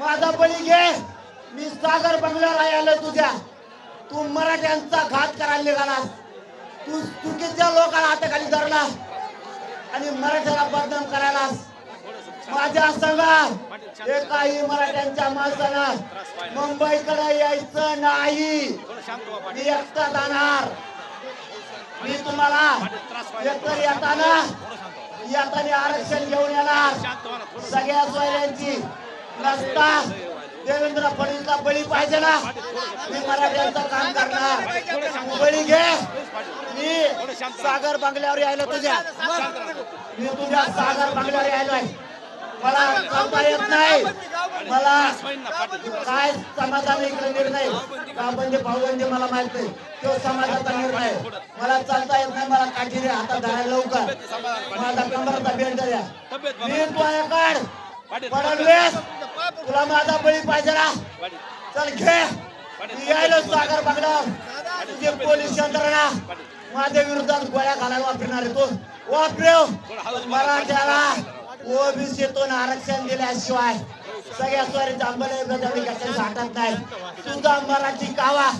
माझा बळी घे. मी सागर बंगला राहिलो तुझ्या. तू मराठ्यांचा घात करायला निघालास. तू चुकीच्या लोकांना हाताखाली धरला आणि मराठ्याला बदनाम करायलास. माझ्या संघात एकाही मराठ्यांच्या माणसानं मुंबईकडे यायचं नाही. मी एकटा जाणार. मी तुम्हाला एकतर येताना येताना आरक्षण घेऊन येणार. सगळ्या सोयऱ्यांची रस्ता. देवेंद्र फडणवीसला बळी पाहिजे ना. मी मराठ्यांचं काम करणार. बळी घे. मी सागर बंगल्यावर यायला तुझ्या मी तुझ्या सागर बंगल्यावर यायला मला चालता येत नाही. मला काय समाजाने इकडे निर्णय? काबंदी बंदे मला माहीत नाही. तो समाजाचा निर्णय. मला चालता येत नाही. मला काठी द्या हातात धरायला लवकर. माझा कमराचा बेल्ट द्या. मी तुझ्याकड फडणवीस. तुला माझा बळी पाहिजे ना? चल घे. मी यायलो सागर बंगल्यावर तुझे पोलीस यंत्रणा. माझ्या विरोधात गोळ्या घालायला वापरणार आहे तो. वापरेव हो. मराठ्याला ओबीसीतून आरक्षण दिल्याशिवाय सगळ्या स्वारीचा अंमलबजावणी साठत नाही. तुझा मराठी कावा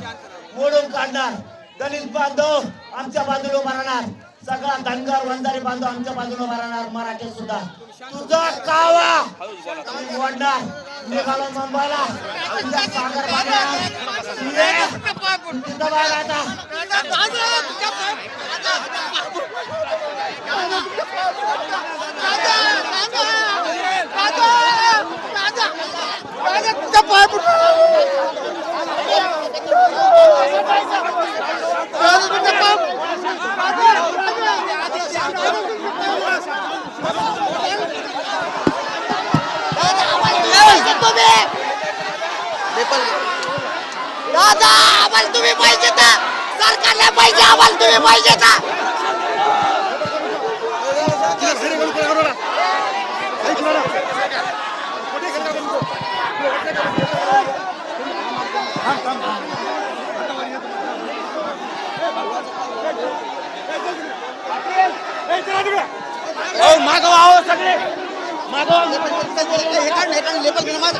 मोडून काढणार. दलित बांधव आमच्या बाजूला मारणार सगळा धनगर वंजारी बांधव आमच्या बाजूला राहणार मराठी सुद्धा तुझा कावा मी निघालो मुंबईला तुझ्या सागर बांधणार दादा आम्हाला तुम्ही पाहिजे तर सरकारला पाहिजे आम्हाला तुम्ही पाहिजे तर मागवा सगळे मागवा हे काढ हे काढ लेबल घेणं माझं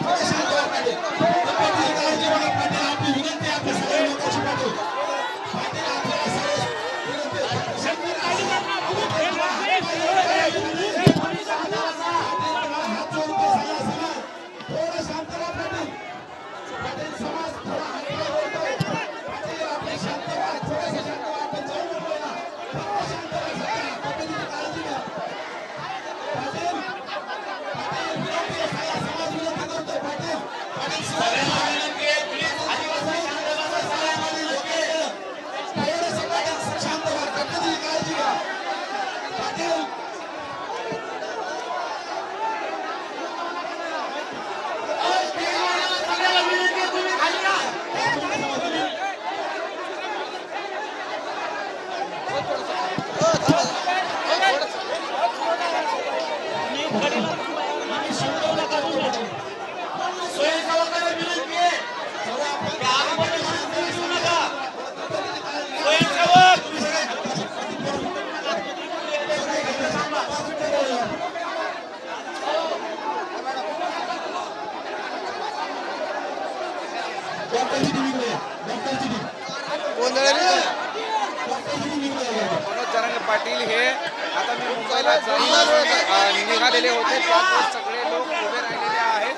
Vamos. पाटील हे आता मी मुंबईला जाऊन निघालेले होते. त्यातच सगळे लोक उभे राहिलेले आहेत.